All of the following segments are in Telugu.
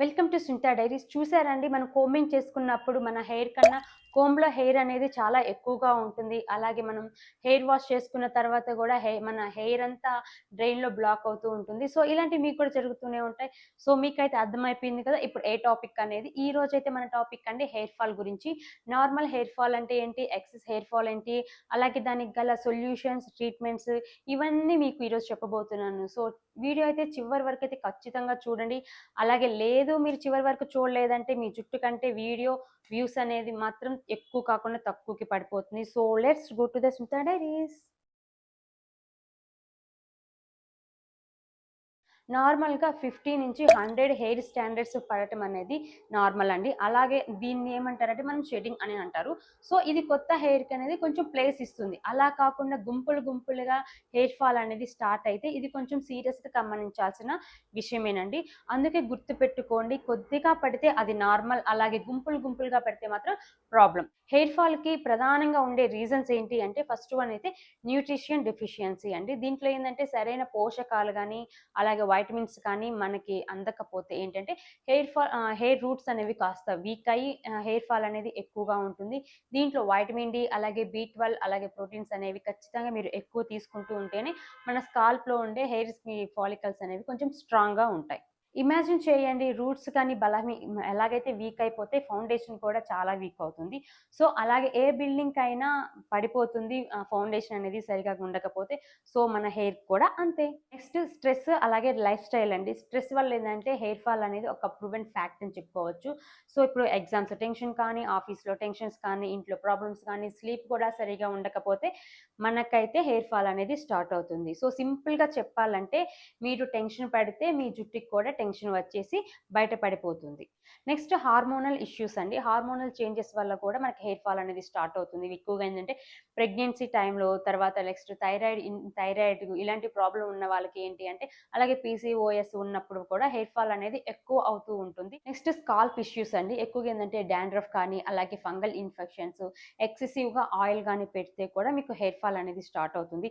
Welcome to Sunitha diaries. చూసారండి మనం కోమింగ్ చేసుకున్నప్పుడు మన హెయిర్ కన్నా కోమ్లో హెయిర్ అనేది చాలా ఎక్కువగా ఉంటుంది. అలాగే మనం హెయిర్ వాష్ చేసుకున్న తర్వాత కూడా హె మన హెయిర్ అంతా డ్రైన్లో బ్లాక్ అవుతూ ఉంటుంది. సో ఇలాంటివి మీకు కూడా జరుగుతూనే ఉంటాయి. సో మీకైతే అర్థమైపోయింది కదా ఇప్పుడు ఏ టాపిక్ అనేది. ఈ రోజు అయితే మన టాపిక్ అండి హెయిర్ ఫాల్ గురించి. నార్మల్ హెయిర్ ఫాల్ అంటే ఏంటి? ఎక్సెస్ హెయిర్ ఫాల్ ఏంటి? అలాగే దానికి గల సొల్యూషన్స్ ట్రీట్మెంట్స్ ఇవన్నీ మీకు ఈరోజు చెప్పబోతున్నాను. సో వీడియో అయితే చివరి వరకు అయితే ఖచ్చితంగా చూడండి. అలాగే లేదు మీరు చివరి వరకు చూడలేదంటే మీ జుట్టు కంటే వీడియో వ్యూస్ అనేది మాత్రం ఎక్కువ కాకుండా తక్కువకి పడిపోతుంది. So let's go to the Smita diaries నార్మల్గా ఫిఫ్టీ నుంచి హండ్రెడ్ హెయిర్ స్టాండర్డ్స్ పడటం అనేది నార్మల్ అండి. అలాగే దీన్ని ఏమంటారంటే మనం షెడ్డింగ్ అని అంటారు. సో ఇది కొత్త హెయిర్కి అనేది కొంచెం ప్లేస్ ఇస్తుంది. అలా కాకుండా గుంపులు గుంపులుగా హెయిర్ ఫాల్ అనేది స్టార్ట్ అయితే ఇది కొంచెం సీరియస్గా గమనించాల్సిన విషయమేనండి. అందుకే గుర్తుపెట్టుకోండి కొద్దిగా పడితే అది నార్మల్ అలాగే గుంపులు గుంపులుగా పెడితే మాత్రం ప్రాబ్లం హెయిర్ ఫాల్కి ప్రధానంగా ఉండే రీజన్స్ ఏంటి అంటే ఫస్ట్ వన్ అయితే న్యూట్రిషన్ డెఫిషియన్సీ అండి. దీంట్లో ఏంటంటే సరైన పోషకాలు కానీ అలాగే వైటమిన్స్ కానీ మనకి అందకపోతే ఏంటంటే హెయిర్ ఫాల్ హెయిర్ రూట్స్ అనేవి కాస్త వీక్ అయ్యి హెయిర్ ఫాల్ అనేది ఎక్కువగా ఉంటుంది. దీంట్లో వైటమిన్ డి అలాగే బి ట్వెల్వ్ అలాగే ప్రోటీన్స్ అనేవి ఖచ్చితంగా మీరు ఎక్కువ తీసుకుంటూ ఉంటేనే మన స్కాల్ప్లో ఉండే హెయిర్ ఫాలికల్స్ అనేవి కొంచెం స్ట్రాంగ్గా ఉంటాయి. ఇమాజిన్ చేయండి రూట్స్ కానీ బలమి ఎలాగైతే వీక్ అయిపోతే ఫౌండేషన్ కూడా చాలా వీక్ అవుతుంది. సో అలాగే ఏ బిల్డింగ్ అయినా పడిపోతుంది ఫౌండేషన్ అనేది సరిగా ఉండకపోతే సో మన హెయిర్ కూడా అంతే. నెక్స్ట్ స్ట్రెస్ అలాగే లైఫ్ స్టైల్ అండి. స్ట్రెస్ వల్ల ఏంటంటే హెయిర్ ఫాల్ అనేది ఒక ప్రూవెన్ ఫ్యాక్ట్ అని చెప్పుకోవచ్చు. సో ఇప్పుడు ఎగ్జామ్స్ టెన్షన్ కానీ ఆఫీస్లో టెన్షన్స్ కానీ ఇంట్లో ప్రాబ్లమ్స్ కానీ స్లీప్ కూడా సరిగా ఉండకపోతే మనకైతే హెయిర్ ఫాల్ అనేది స్టార్ట్ అవుతుంది. సో సింపుల్గా చెప్పాలంటే మీరు టెన్షన్ పడితే మీ జుట్టుకి కూడా టెన్షన్ వచ్చేసి బయటపడిపోతుంది నెక్స్ట్ హార్మోనల్ ఇష్యూస్ అండి. హార్మోనల్ చేంజెస్ వల్ల కూడా మనకి హెయిర్ ఫాల్ అనేది స్టార్ట్ అవుతుంది. ఎక్కువగా ఏంటంటే ప్రెగ్నెన్సీ టైంలో తర్వాత నెక్స్ట్ థైరాయిడ్ థైరాయిడ్ ఇలాంటి ప్రాబ్లం ఉన్న వాళ్ళకి ఏంటి అంటే అలాగే పీసీఓఎస్ ఉన్నప్పుడు కూడా హెయిర్ ఫాల్ అనేది ఎక్కువ అవుతూ ఉంటుంది. నెక్స్ట్ స్కాల్ప్ ఇష్యూస్ అండి. ఎక్కువగా ఏంటంటే డాండ్రఫ్ కానీ అలాగే ఫంగల్ ఇన్ఫెక్షన్స్ ఎక్సెసివ్గా ఆయిల్ కానీ పెడితే కూడా మీకు హెయిర్ ఫాల్ అనేది స్టార్ట్ అవుతుంది.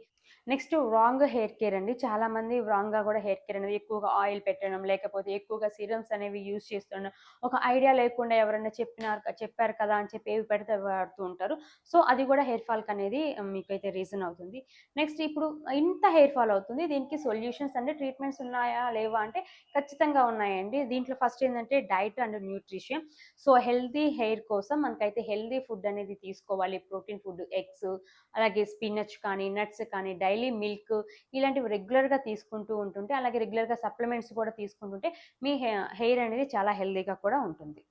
నెక్స్ట్ రాంగ్ హెయిర్ కేర్ అండి. చాలా మంది రాంగ్గా కూడా హెయిర్ కేర్ అనేది ఎక్కువగా ఆయిల్ పెట్టడం లేకపోతే లేకపోతే ఎక్కువగా సిరమ్స్ అనేవి యూజ్ చేస్తున్న ఒక ఐడియా లేకుండా ఎవరైనా చెప్పినారు చెప్పారు కదా అని చెప్పి ఏవి పెడితే వాడుతూ ఉంటారు. సో అది కూడా హెయిర్ ఫాల్కి అనేది మీకైతే రీజన్ అవుతుంది. నెక్స్ట్ ఇప్పుడు ఇంత హెయిర్ ఫాల్ అవుతుంది. దీనికి సొల్యూషన్స్ అంటే ట్రీట్మెంట్స్ ఉన్నాయా లేవా అంటే ఖచ్చితంగా ఉన్నాయండి. దీంట్లో ఫస్ట్ ఏంటంటే diet and nutrition. So healthy hair కోసం మనకైతే హెల్దీ ఫుడ్ అనేది తీసుకోవాలి. ప్రోటీన్ ఫుడ్ ఎగ్స్ అలాగే స్పినచ్ కానీ నట్స్ కానీ డైలీ మిల్క్ ఇలాంటివి రెగ్యులర్గా తీసుకుంటూ ఉంటుంటే అలాగే రెగ్యులర్గా సప్లిమెంట్స్ కూడా చేసుకుంటుంటే మీ హెయిర్ అనేది చాలా హెల్దీగా కూడా ఉంటుంది.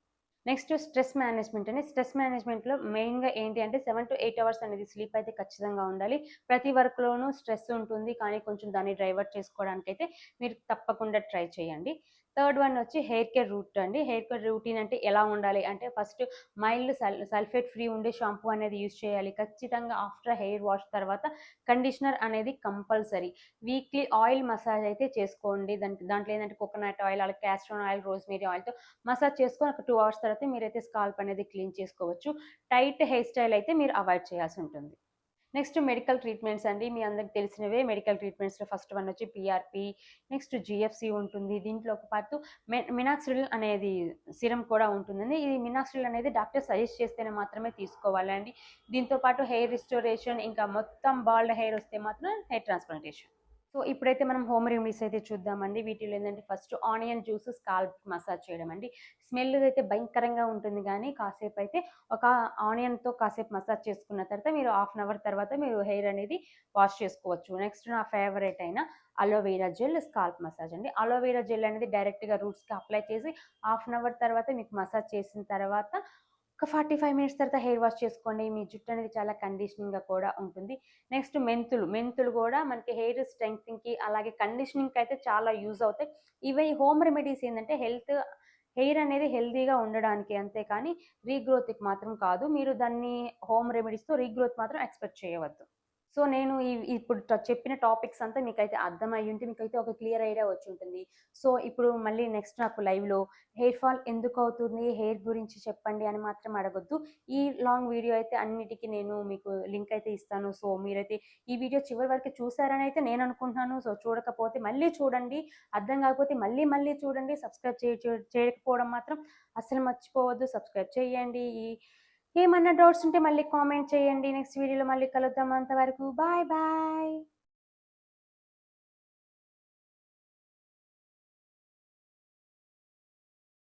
నెక్స్ట్ స్ట్రెస్ మేనేజ్మెంట్ అనేది స్ట్రెస్ మేనేజ్మెంట్లో మెయిన్గా ఏంటి అంటే సెవెన్ టు ఎయిట్ అవర్స్ అనేది స్లీప్ అయితే ఖచ్చితంగా ఉండాలి. ప్రతి వర్క్లోనూ స్ట్రెస్ ఉంటుంది కానీ కొంచెం దాన్ని డ్రైవర్ చేసుకోవడానికి అయితే మీరు తప్పకుండా ట్రై చేయండి. థర్డ్ వన్ వచ్చి హెయిర్ కేర్ రూట్ అండి. హెయిర్ కేర్ రూటీన్ అంటే ఎలా ఉండాలి? అంటే first mild sul sulphate free ఉండే షాంపూ అనేది యూజ్ చేయాలి. ఖచ్చితంగా ఆఫ్టర్ హెయిర్ వాష్ తర్వాత కండిషనర్ అనేది కంపల్సరీ. వీక్లీ ఆయిల్ మసాజ్ అయితే చేసుకోండి. దాంట్లో దాంట్లో ఏంటంటే కోకోనట్ ఆయిల్ అలాగే క్యాస్ట్రోన్ ఆయిల్ రోజ్మేరీ ఆయిల్తో మసాజ్ చేసుకొని ఒక టూ అవర్స్ తర్వాత మీరైతే స్కాల్ప్ అనేది క్లీన్ చేసుకోవచ్చు. టైట్ హెయిర్ స్టైల్ అయితే మీరు అవాయిడ్ చేయాల్సి ఉంటుంది. నెక్స్ట్ మెడికల్ ట్రీట్మెంట్స్ అండి మీ అందరికి తెలిసినవే మెడికల్ ట్రీట్మెంట్స్లో ఫస్ట్ వన్ వచ్చి పిఆర్పి నెక్స్ట్ జిఎఫ్సి ఉంటుంది దీంట్లో ఒక పాటు మినాక్సిల్ అనేది సిరం కూడా ఉంటుందండి. ఇది మినాక్సిల్ అనేది డాక్టర్ సజెస్ట్ చేస్తేనే మాత్రమే తీసుకోవాలండి. దీంతో పాటు హెయిర్ రిస్టోరేషన్ ఇంకా మొత్తం బాల్డ్ హెయిర్ వస్తే మాత్రం హెయిర్ ట్రాన్స్ప్లాంటేషన్. సో ఇప్పుడైతే మనం హోమ్ రెమెడీస్ అయితే చూద్దామండి. వీటిలో ఏంటంటే first onion juice scalp massage చేయడం అండి స్మెల్ అయితే భయంకరంగా ఉంటుంది కానీ కాసేపు అయితే ఒక ఆనియన్తో కాసేపు మసాజ్ చేసుకున్న తర్వాత మీరు హాఫ్ అన్ అవర్ తర్వాత మీరు హెయిర్ అనేది వాష్ చేసుకోవచ్చు. నెక్స్ట్ నా ఫేవరెట్ అయిన aloe vera gel scalp massage అండి. అలోవెరా జెల్ అనేది డైరెక్ట్గా రూట్స్కి అప్లై చేసి హాఫ్ అన్ అవర్ తర్వాత మీకు మసాజ్ చేసిన తర్వాత ఒక ఫార్టీ ఫైవ్ మినిట్స్ తర్వాత హెయిర్ వాష్ చేసుకోండి. మీ జుట్టు అనేది చాలా కండిషనింగ్గా కూడా ఉంటుంది. నెక్స్ట్ మెంతులు. మెంతులు కూడా మనకి హెయిర్ స్ట్రెంగ్త్కి అలాగే కండిషనింగ్కి అయితే చాలా యూజ్ అవుతాయి. ఇవి హోమ్ రెమెడీస్ ఏంటంటే హెల్త్ హెయిర్ అనేది హెల్తీగా ఉండడానికి అంతే కానీ రీగ్రోత్కి మాత్రం కాదు. మీరు దాన్ని హోమ్ రెమెడీస్తో రీగ్రోత్ మాత్రం ఎక్స్పెక్ట్ చేయవద్దు. సో నేను ఈ ఇప్పుడు చెప్పిన టాపిక్స్ అంతా మీకైతే అయ్యి ఉంటే మీకైతే ఒక క్లియర్ ఐడియా వచ్చి ఉంటుంది సో ఇప్పుడు మళ్ళీ నెక్స్ట్ నాకు లైవ్లో హెయిర్ ఫాల్ ఎందుకు అవుతుంది? హెయిర్ గురించి చెప్పండి అని మాత్రం అడగొద్దు. ఈ లాంగ్ వీడియో అయితే అన్నిటికీ నేను మీకు లింక్ అయితే ఇస్తాను. సో మీరైతే ఈ వీడియో చివరి వరకు చూసారని అయితే నేను అనుకుంటున్నాను. సో చూడకపోతే మళ్ళీ చూడండి. అర్థం కాకపోతే మళ్ళీ మళ్ళీ చూడండి. సబ్స్క్రైబ్ చేయకపోవడం మాత్రం అసలు మర్చిపోవద్దు. సబ్స్క్రైబ్ చేయండి. ఈ- ఏమన్నా డౌట్స్ ఉంటే మళ్ళీ కామెంట్ చేయండి. నెక్స్ట్ వీడియోలో మళ్ళీ కలుద్దాం. అంతవరకు బాయ్ బాయ్